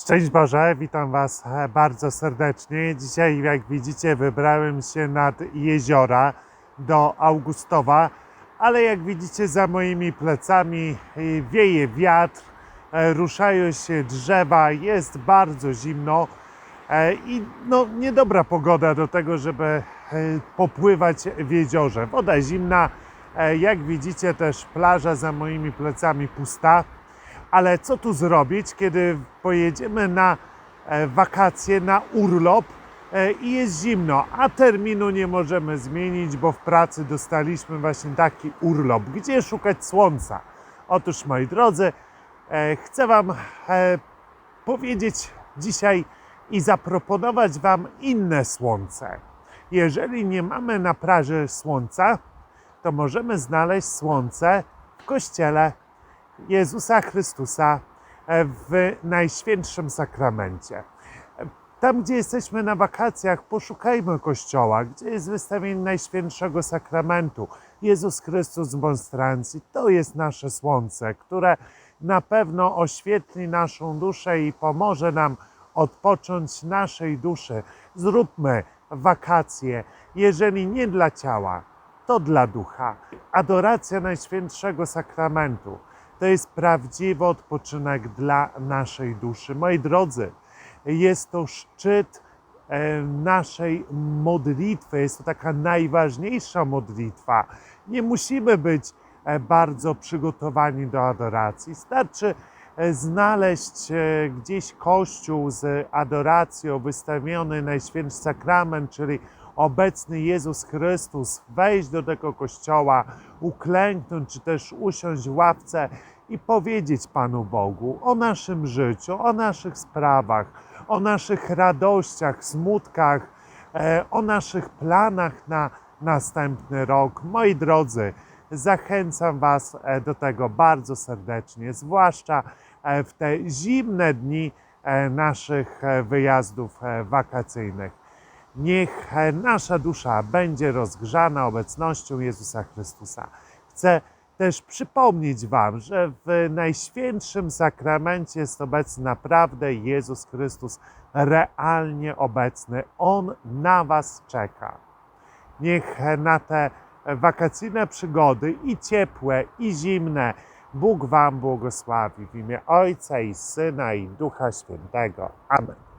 Szczęść Boże, witam Was e, bardzo serdecznie. Dzisiaj, jak widzicie, wybrałem się nad jeziora do Augustowa, ale jak widzicie, za moimi plecami e, wieje wiatr, e, ruszają się drzewa, jest bardzo zimno i no, niedobra pogoda do tego, żeby popływać w jeziorze. Woda zimna, jak widzicie, też plaża za moimi plecami pusta. Ale co tu zrobić, kiedy pojedziemy na e, wakacje, na urlop e, i jest zimno, a terminu nie możemy zmienić, bo w pracy dostaliśmy właśnie taki urlop. Gdzie szukać słońca? Otóż, moi drodzy, e, chcę Wam powiedzieć dzisiaj i zaproponować Wam inne słońce. Jeżeli nie mamy na plaży słońca, to możemy znaleźć słońce w kościele Jezusa Chrystusa e, w Najświętszym Sakramencie. Tam, gdzie jesteśmy na wakacjach, poszukajmy kościoła, gdzie jest wystawienie Najświętszego Sakramentu. Jezus Chrystus w monstrancji to jest nasze słońce, które na pewno oświetli naszą duszę i pomoże nam odpocząć naszej duszy. Zróbmy wakacje, jeżeli nie dla ciała, to dla ducha. Adoracja Najświętszego Sakramentu to jest prawdziwy odpoczynek dla naszej duszy. Moi drodzy, jest to szczyt e, naszej modlitwy, jest to taka najważniejsza modlitwa. Nie musimy być e, bardzo przygotowani do adoracji. Starczy e, znaleźć gdzieś kościół z adoracją, wystawiony Najświętszy Sakrament, czyli obecny Jezus Chrystus, wejść do tego kościoła, uklęknąć, czy też usiąść w ławce i powiedzieć Panu Bogu o naszym życiu, o naszych sprawach, o naszych radościach, smutkach, e, o naszych planach na następny rok. Moi drodzy, zachęcam Was e, do tego bardzo serdecznie, zwłaszcza e, w te zimne dni naszych wyjazdów wakacyjnych. Niech nasza dusza będzie rozgrzana obecnością Jezusa Chrystusa. Chcę też przypomnieć Wam, że w Najświętszym Sakramencie jest obecny naprawdę Jezus Chrystus, realnie obecny. On na Was czeka. Niech na te wakacyjne przygody i ciepłe, i zimne Bóg Wam błogosławi w imię Ojca i Syna i Ducha Świętego. Amen.